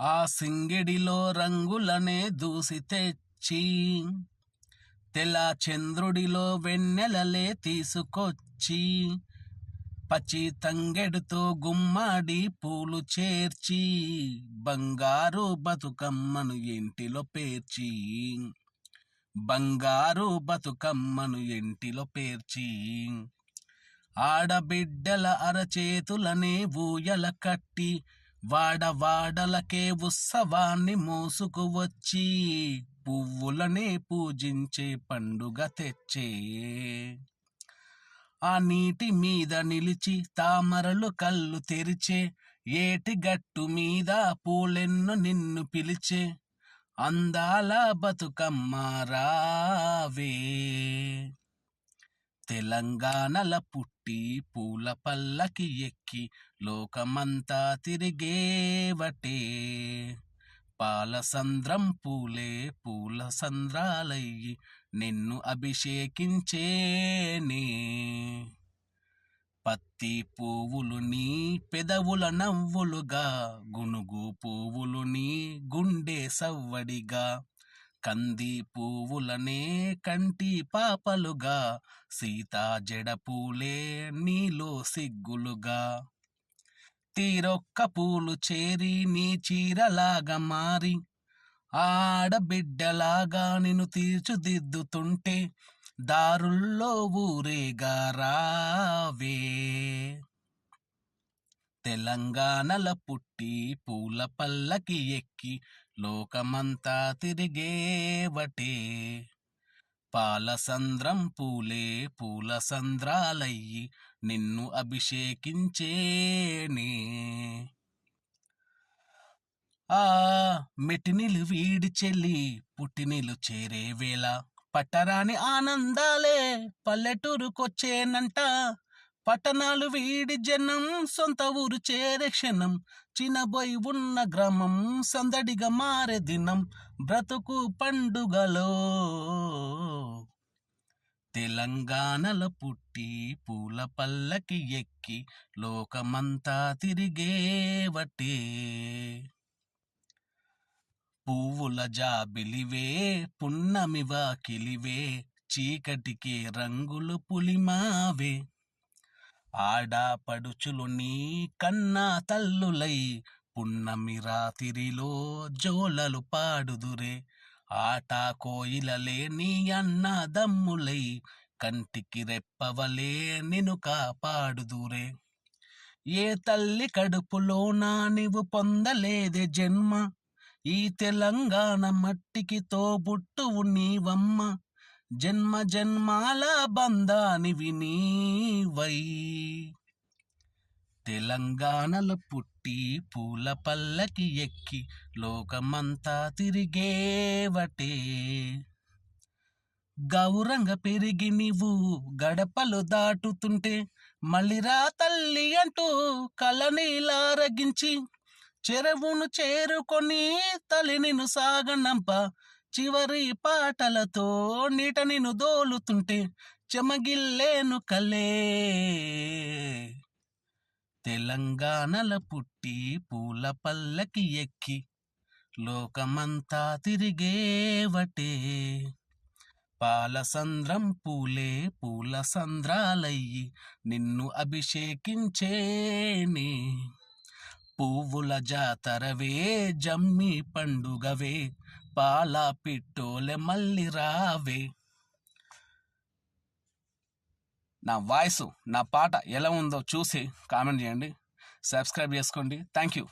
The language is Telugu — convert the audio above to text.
ఆ సింగిడిలో రంగులనే దూసి తెచ్చి తెల్ల చంద్రుడిలో వెన్నెలలే తీసుకొచ్చి పచ్చి తంగెడుతో గుమ్మాడి పూలు చేర్చి బంగారు బతుకమ్మను ఇంటిలో పేర్చి బంగారు బతుకమ్మను ఇంటిలో పేర్చి ఆడబిడ్డల అరచేతులనే ఊయల కట్టి వాడవాడలకే ఉత్సవాన్ని మోసుకు వచ్చి పువ్వులనే పూజించే పండుగ తెచ్చే. ఆ నీటి మీద నిలిచి తామరలు కళ్ళు తెరిచే ఏటి గట్టు మీద పూలెన్ను నిన్ను పిలిచే అందాల బతుకమ్మ రావే. తెలంగాణల పుట్టు పూల పల్లకి ఎక్కి లోకమంతా తిరిగేవటే. పాలసంద్రం పూలే పూల సంద్రాలయ్యి నిన్ను అభిషేకించేనే. పత్తి పువ్వులు నీ పెదవుల నవ్వులుగా గునుగు పువ్వులు నీ గుండె సవ్వడిగా. కంది పువ్వులనే కంటి పాపలుగా సీతా జడపూలే నీలో సిగ్గులుగా. తీరొక్క పూలు చేరి నీ చీరలాగా మారి ఆడబిడ్డలాగా నిన్ను తీర్చిదిద్దుతుంటే దారుల్లో ఊరేగా రావే. తెలంగాణల పుట్టి పూల పల్లకి ఎక్కి లోకమంతా తిరిగేవటే పాలసంద్రం పూలే పూల సంద్రాలయ్యి నిన్ను అభిషేకించేనే. ఆ మెటినిలు వీడి చెల్లి పుట్టినిలు చేరే వేళ పట్టరాని ఆనందాలే పల్లెటూరుకొచ్చేనంట. పట్టణాలు వీడి జనం సొంత ఊరు చేరే క్షణం. చిన్నబోయి ఉన్న గ్రామం సందడిగా మారే దినం. బ్రతుకు పండుగలో తెలంగాణల పుట్టి పూల పల్లకి ఎక్కి లోకమంతా తిరిగేవటే పువ్వుల జాబిలివే పున్నమివా కిలివే చీకటికి రంగులు పులిమావే. ఆడాపడుచులు నీ కన్నా తల్లులై పున్నమి రాతిరిలో జోలలు పాడుదురే. ఆటా కోయిలలే నీ అన్న దమ్ములై కంటికి రెప్పవలే నిను కాపాడుదురే. ఏ తల్లి కడుపులోనా నీవు పొందలేదే జన్మ? ఈ తెలంగాణ మట్టికి తోబుట్టువు నీవమ్మ. జన్మ జన్మాల బంధానివి నీవై తెలంగాణలో పుట్టి పూల పల్లకి ఎక్కి లోకమంతా తిరిగేవటే. గౌరంగ పెరిగి నీవు గడపలు దాటుతుంటే మళ్ళీరా తల్లి అంటూ కలనీలారగించి చెరువును చేరుకొని తల్లి నిన్ను సాగనంప చివరి పాటలతో నీట నిన్ను దోలుతుంటే చెమగిల్లేను కలే తెలంగాణల పుట్టి పూల పల్లకి ఎక్కి లోకమంతా తిరిగేవటే. పాలసంద్రం పూలే పూల సంద్రాలయ్యి నిన్ను అభిషేకించేనే. పువ్వుల జాతరవే జమ్మి పండుగవే పాల పిట్టోలె మళ్ళీ రావే. నా వాయిస్ నా పాట ఎలా ఉందో చూసి కామెంట్ చేయండి. సబ్స్క్రైబ్ చేసుకోండి. Thank you